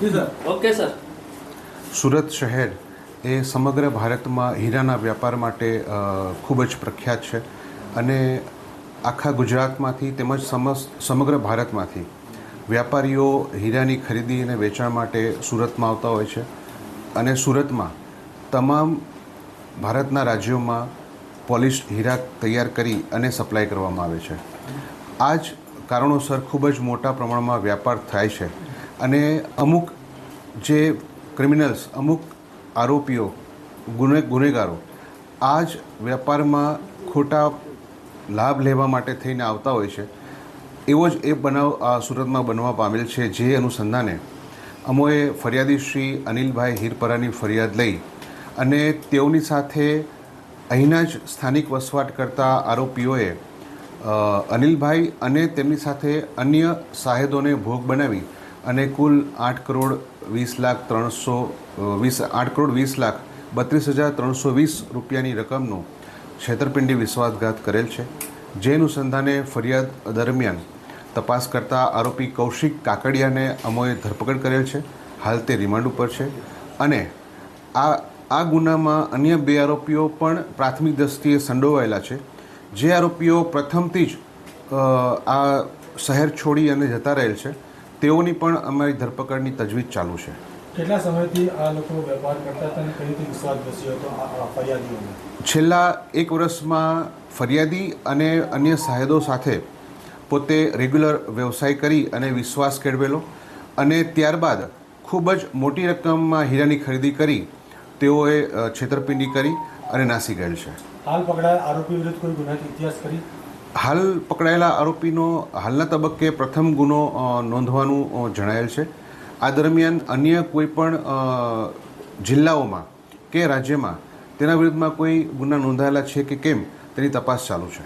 જી sir. Okay sir. Surat શહેર એ સમગ્ર ભારતમાં હીરાના વ્યાપાર માટે ખૂબ જ પ્રખ્યાત છે અને આખા ગુજરાતમાંથી તેમજ સમસ સમગ્ર ભારતમાંથી વ્યાપારીઓ હીરાની ખરીદી અને વેચાણ માટે સુરતમાં આવતા હોય છે અને સુરતમાં તમામ ભારતના રાજ્યોમાં પોલિશ હીરા તૈયાર કરી અને સપ્લાય કરવામાં આવે છે. આ જ કારણોસર ખૂબ જ મોટા પ્રમાણમાં વ્યાપાર થાય છે અને અમુક જે ક્રિમિનલ્સ અમુક આરોપીઓ, ગુને, ગુનેગારો આ જ વ્યાપારમાં ખોટા લાભ લેવા માટે થઈને આવતા હોય છે, એવો જ એ બનાવ આ સુરતમાં બનવા પામેલ છે, જે અનુસંધાને અમોએ ફરિયાદી શ્રી અનિલભાઈ હીરપરાની ફરિયાદ લઈ અને તેઓની સાથે અહીંના જ સ્થાનિક વસવાટ કરતા આરોપીઓએ અનિલભાઈ અને તેમની સાથે અન્ય સાહેદોને ભોગ બનાવી અને કુલ આઠ કરોડ વીસ લાખ ત્રણસો વીસ, આઠ કરોડ વીસ લાખ બત્રીસ હજાર ત્રણસો વીસ રૂપિયાની રકમનું છેતરપિંડી વિશ્વાસઘાત કરેલ છે. જે અનુસંધાને ફરિયાદ દરમિયાન તપાસ કરતા આરોપી કૌશિક કાકડિયાને અમોએ ધરપકડ કરેલ છે. હાલ તે રિમાન્ડ ઉપર છે. અને આ આ ગુનામાં અન્ય બે આરોપીઓ પણ પ્રાથમિક દ્રષ્ટિએ સંડોવાયેલા છે. જે આરોપીઓ પ્રથમથી જ આ શહેર છોડી અને જતા રહેલ છે. તેઓની પણ અમારી ધરપકડની તજવીજ ચાલુ છે. કેટલા સમયથી આ લોકો વેપાર કરતા હતા અને કઈ રીતે વિશ્વાસ બેસ્યો હતો ફરિયાદીઓને? છેલ્લા એક વર્ષમાં ફરિયાદી અને અન્ય સાહેદો સાથે પોતે રેગ્યુલર વ્યવસાય કરી અને વિશ્વાસ કેળવેલો અને ત્યારબાદ ખૂબ જ મોટી રકમમાં હીરાની ખરીદી કરી તેઓએ છેતરપિંડી કરી અને નાસી ગયેલ છે. હાલ પકડાયેલ આરોપી વિરુદ્ધ કોઈ ગુનાહિત ઇતિહાસ કરી હાલ પકડાયેલા આરોપીનો હાલના તબક્કે પ્રથમ ગુનો નોંધવાનું જણાયેલ છે. આ દરમિયાન અન્ય કોઈ પણ જિલ્લાઓમાં કે રાજ્યમાં તેના વિરુદ્ધમાં કોઈ ગુના નોંધાયેલા છે કે કેમ તેની તપાસ ચાલુ છે.